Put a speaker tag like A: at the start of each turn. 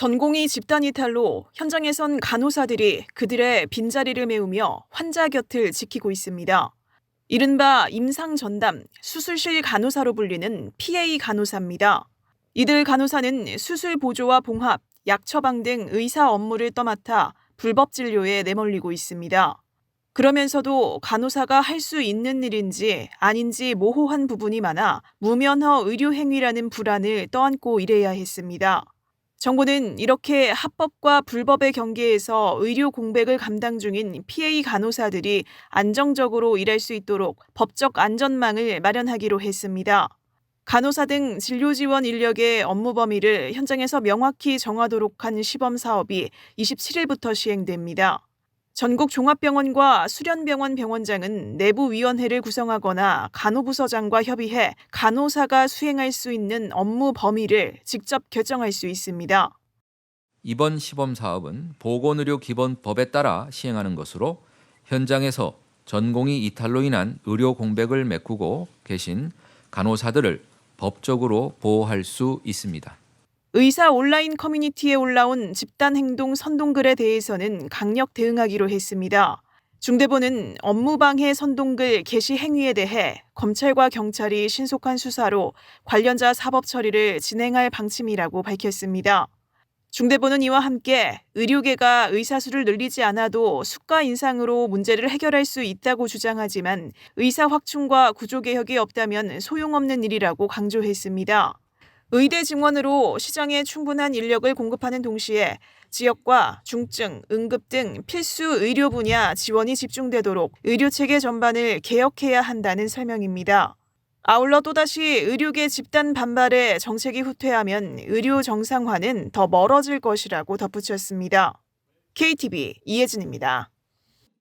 A: 전공의 집단 이탈로 현장에선 간호사들이 그들의 빈자리를 메우며 환자 곁을 지키고 있습니다. 이른바 임상 전담 수술실 간호사로 불리는 PA 간호사입니다. 이들 간호사는 수술 보조와 봉합, 약 처방 등 의사 업무를 떠맡아 불법 진료에 내몰리고 있습니다. 그러면서도 간호사가 할 수 있는 일인지 아닌지 모호한 부분이 많아 무면허 의료 행위라는 불안을 떠안고 일해야 했습니다. 정부는 이렇게 합법과 불법의 경계에서 의료 공백을 감당 중인 PA 간호사들이 안정적으로 일할 수 있도록 법적 안전망을 마련하기로 했습니다. 간호사 등 진료 지원 인력의 업무 범위를 현장에서 명확히 정하도록 한 시범 사업이 27일부터 시행됩니다. 전국 종합병원과 수련병원 병원장은 내부위원회를 구성하거나 간호부서장과 협의해 간호사가 수행할 수 있는 업무 범위를 직접 결정할 수 있습니다.
B: 이번 시범 사업은 보건의료 기본법에 따라 시행하는 것으로 현장에서 전공의 이탈로 인한 의료 공백을 메꾸고 계신 간호사들을 법적으로 보호할 수 있습니다.
A: 의사 온라인 커뮤니티에 올라온 집단 행동 선동글에 대해서는 강력 대응하기로 했습니다. 중대본은 업무방해 선동글 게시 행위에 대해 검찰과 경찰이 신속한 수사로 관련자 사법 처리를 진행할 방침이라고 밝혔습니다. 중대본은 이와 함께 의료계가 의사수를 늘리지 않아도 수가 인상으로 문제를 해결할 수 있다고 주장하지만 의사 확충과 구조개혁이 없다면 소용없는 일이라고 강조했습니다. 의대 증원으로 시장에 충분한 인력을 공급하는 동시에 지역과 중증, 응급 등 필수 의료 분야 지원이 집중되도록 의료 체계 전반을 개혁해야 한다는 설명입니다. 아울러 또다시 의료계 집단 반발에 정책이 후퇴하면 의료 정상화는 더 멀어질 것이라고 덧붙였습니다. KTV 이혜진입니다.